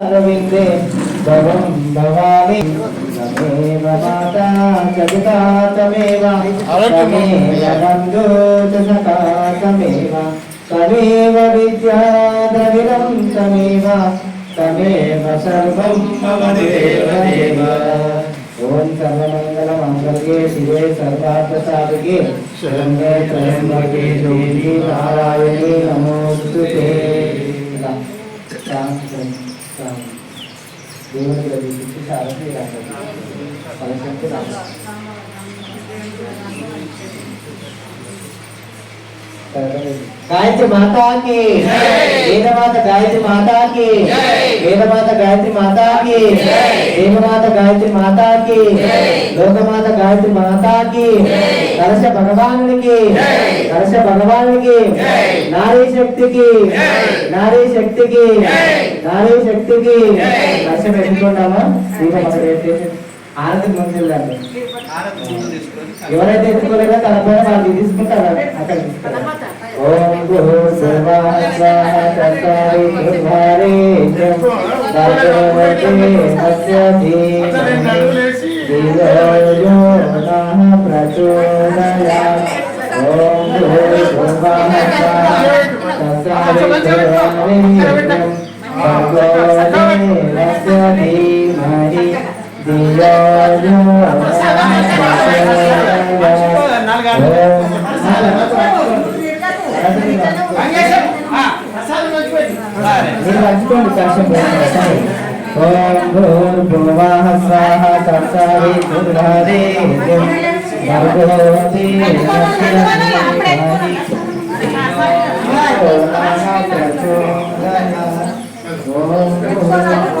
అరవిందే భవం భవామి తమేవ మాతా చదితా తమేవ తమేవ బంధూ సఖా తమేవ తమేవ విద్యా ద్రవిడం తమేవ తమేవ సర్వం మమ దేవ. ఓం సర్వమంగళ మంగళే శివే త్రయంబకే దేవి నారాయణి నమోస్తుతే. దేవుని ఫలశక్తి రావాలి గాయత్రి మాతాకి. వేదమాత గాయత్రి మాతాకి. వేదమాత గాయత్రి మాతాకి. దేవమాత గాయత్రి మాతాకి. లోకమాత గాయత్రి మాతాకి. కలశ భగవానునికి. కలశ భగవానునికి. నారీ శక్తికి. నారీ శక్తికి. నారీ శక్తికి. కలశ పెట్టుకుంటామా? ఆరతి ముందు ఎవరైతే ఎత్తుకోలేదో తన పైన వాళ్ళు తీసుకుంటారు. అక్కడ ఓం భూర్భువస్వః తత్సవితుర్వరేణ్యం భర్గవతే తస్య ధీమహి ధియో యో నః ఓం భూర్భువస్వః తత్సవితుర్వరేణ్యం భర్గవతే తస్య ధీమహి ధియో యో నః ప్రచోదయాత్ ఓం భూర్భువః ఓం